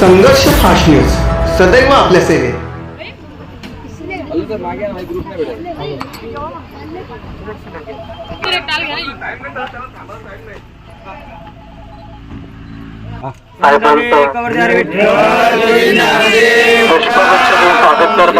संघर्ष fast news. सदैव आपल्या सेवेत. स्वागत करतो.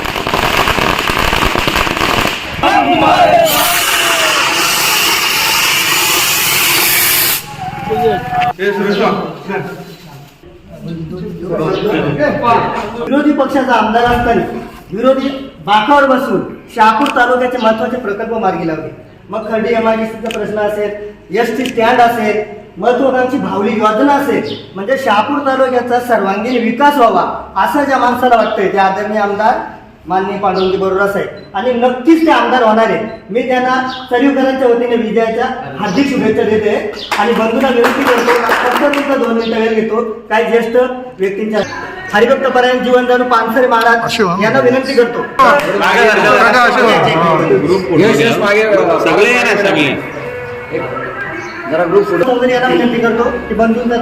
विरोधी पक्षाचा आमदार असताना विरोधी बाकावर बसून शहापूर तालुक्याचे महत्त्वाचे प्रकल्प मार्गी लावले. मग खर्डी एमआयडीसीचा प्रश्न असेल एस टी स्टँड असेल महत्वाकांक्षी भावली योजना असेल म्हणजे शहापूर तालुक्याचा सर्वांगीण विकास व्हावा असं ज्या माणसाला वाटतंय ते आदरणीय आमदार माननीय पांडुरंगी बरोबर आहे आणि नक्कीच ते आमदार होणार आहे मी त्यांना सरीवकरांच्या वतीने विजयाच्या हार्दिक शुभेच्छा देते आणि बंधूंना विनंती करतो फक्त तुमचा दोन मिनिटं वेळ घेतो काही ज्येष्ठ व्यक्तींच्या हरिभक्त परायण जीवन जाणू पानसरे महाराज यांना विनंती करतो सगळे चौधरी यांना विनंती करतो की बंधूंचा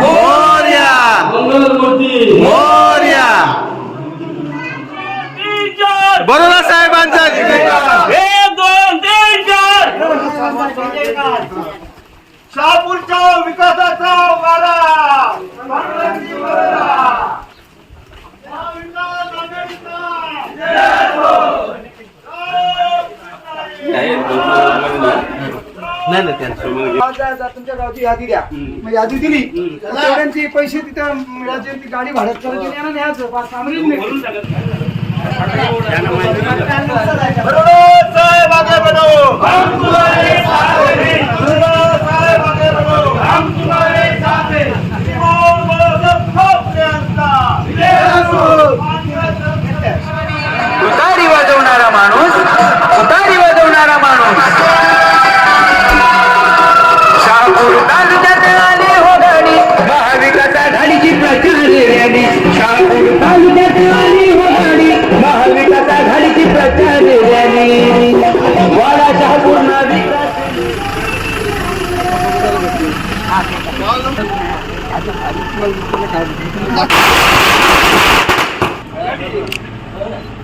मोर्या मोर्या. बरोबर साहेबांचा एक दोन तीन वारा तुमच्या गावची यादी द्या. मग यादी दिली. तर तेवढ्यांची पैसे तिथं मिळायचे ती गाडी भाड्यात करायची आणि न्यायचं नाही. तुम्हारे साथ हैं। मत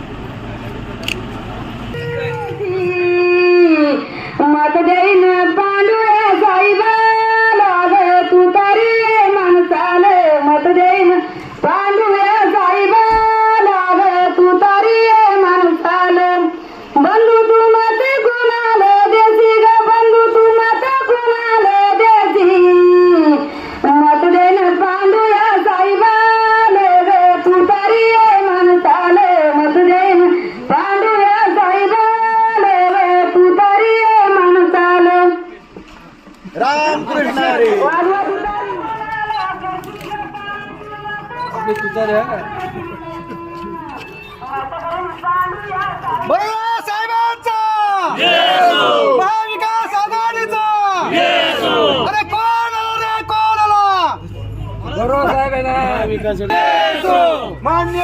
साहेबांचा! महाविकास आघाडीचा! अरे कोण रे? कोण आला? बरोबर साहेब आहे मान्य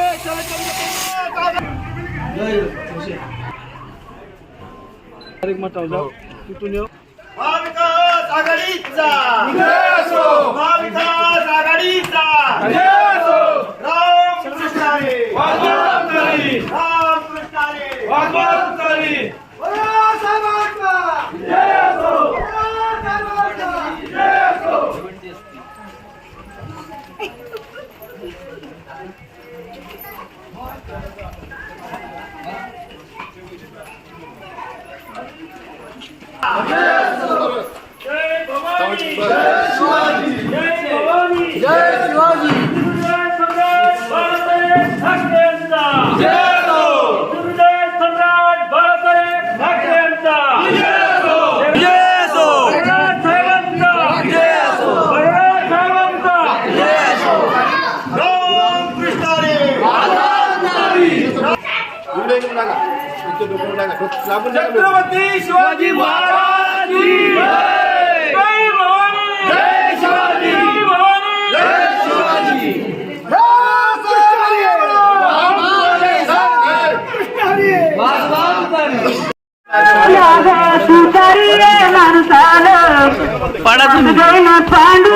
महाविकास आघाडीचा! महाविकास आघाडीचा! छत्रपती शिवाजी महाराज पांडू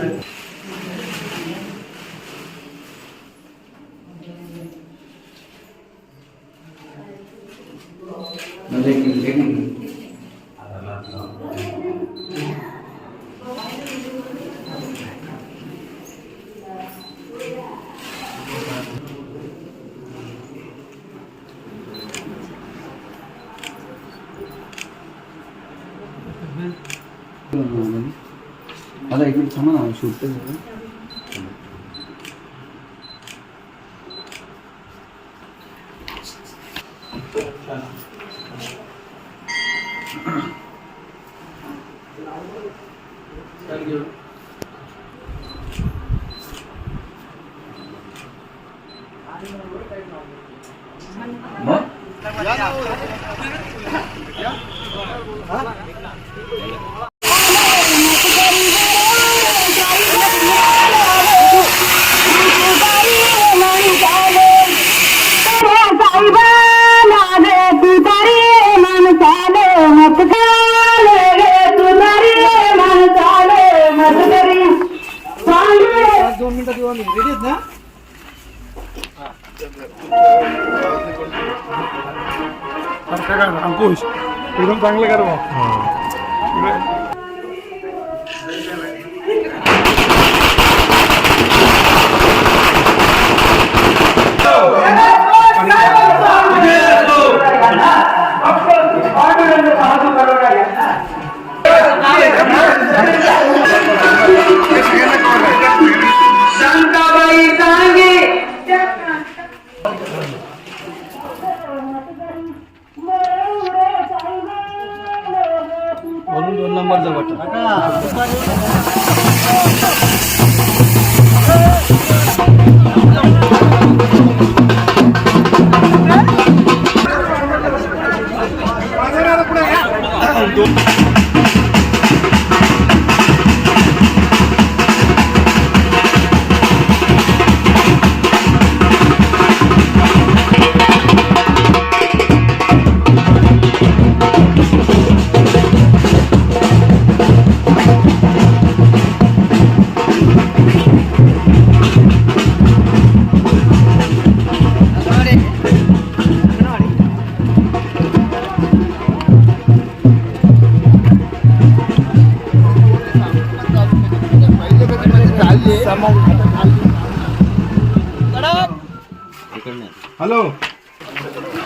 아나 이걸 장난 안 치고 빼고 दोन मिनिटात येऊ आम्ही रेडी आहेत ना अंकुश एकदम चांगलं कर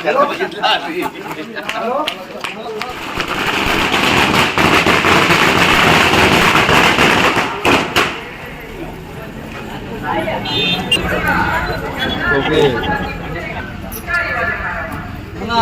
त्याला बघितलं आधी ओके ना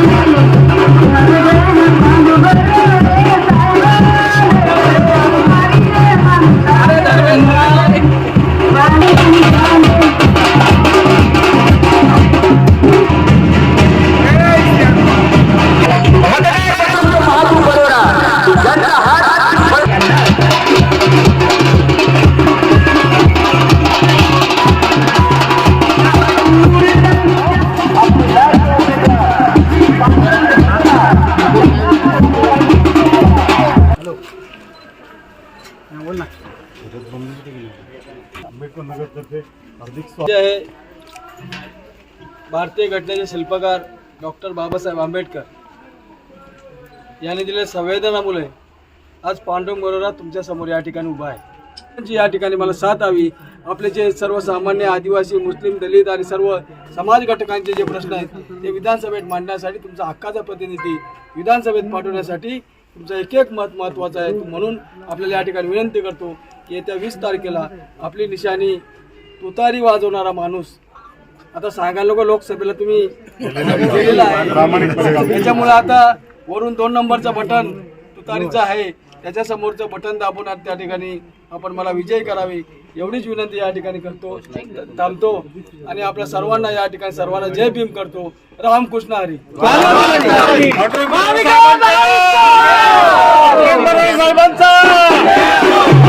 जे आहे. भारतीय घटनेचे शिल्पकार डॉक्टर बाबासाहेब आंबेडकर यांनी दिलेल्या संवेदनामुळे आज पांडुरंग बरोबर तुमच्यासमोर या ठिकाणी उभा आहे. त्यांची या ठिकाणी मला साथ हवी. आपले जे सर्वसामान्य आदिवासी मुस्लिम दलित आणि सर्व समाज घटकांचे जे प्रश्न आहेत ते विधानसभेत मांडण्यासाठी तुमचा हक्काचा प्रतिनिधी विधानसभेत पाठवण्यासाठी तुमचा एक एक मत महत्त्वाचा आहे. म्हणून आपल्याला या ठिकाणी विनंती करतो की येत्या वीस तारखेला आपली निशाणी तुतारी वाजवणारा माणूस. आता सांगा लोक लोकसभेला तुम्ही गेलेला आहे. त्याच्यामुळे आता वरून दोन नंबरचं बटन तुतारीचं आहे. त्याच्या समोरचं बटन दाबून आज त्या ठिकाणी आपण मला विजय करावे एवढीच विनंती या ठिकाणी करतो थांबतो आणि आपल्या सर्वांना या ठिकाणी सर्वांना जय भीम करतो. रामकृष्ण हरी. साहेबांचा!